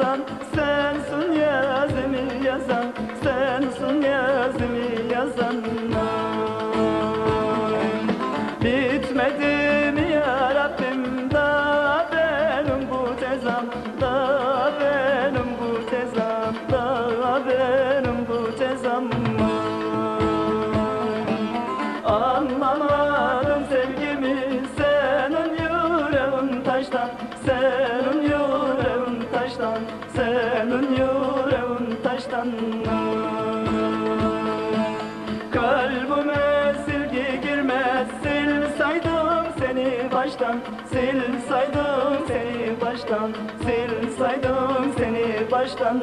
yazan sensin yazımı yazan sensin yazımı yazan. Bitmedi mi ya da benim bu tezam da benim bu tezam da benim bu tezam Anlamadım taştan Senin yüreğin taştan Kalbime silgi girmez sil saydım seni baştan. Sil saydım seni baştan. Sil saydım seni baştan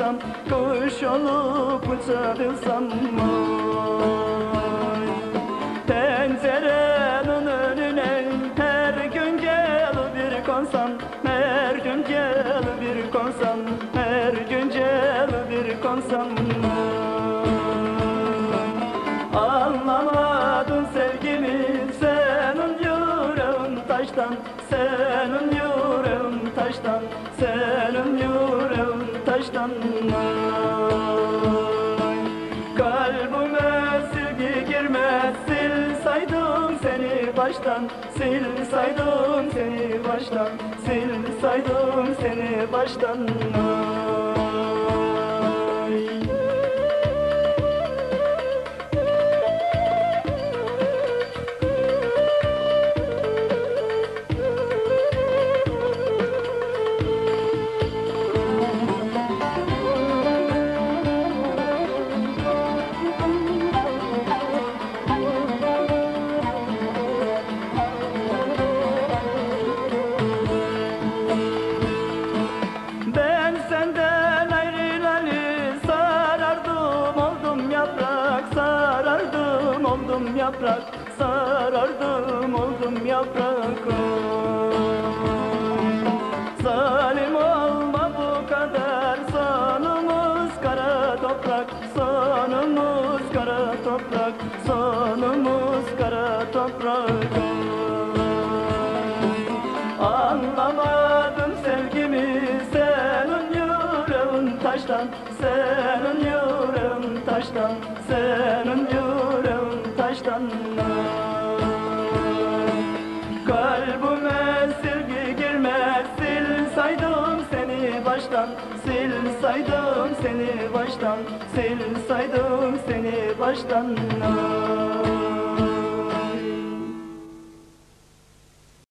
uçabilsem Kuş olup uçabilsem Ay. Pencerenin önüne her gün gel bir konsan. Her gün gel bir konsan. Her gün gel bir konsan. Anlamadın sevgimi senin yüreğin taştan. Senin yüreğin taştan. Senin Sil saydım seni baştan Sil saydım seni baştan yaprak sarardım oldum yaprak Zalim olma bu kadar sonumuz kara toprak sonumuz kara toprak sonumuz kara toprak. Anlamadım sevgimi senin yüreğin taştan Senin yüreğin taştan Senin yüreğin taştan Kalbime silgi girmez sil seni baştan. Sil seni baştan Sil saydım seni baştan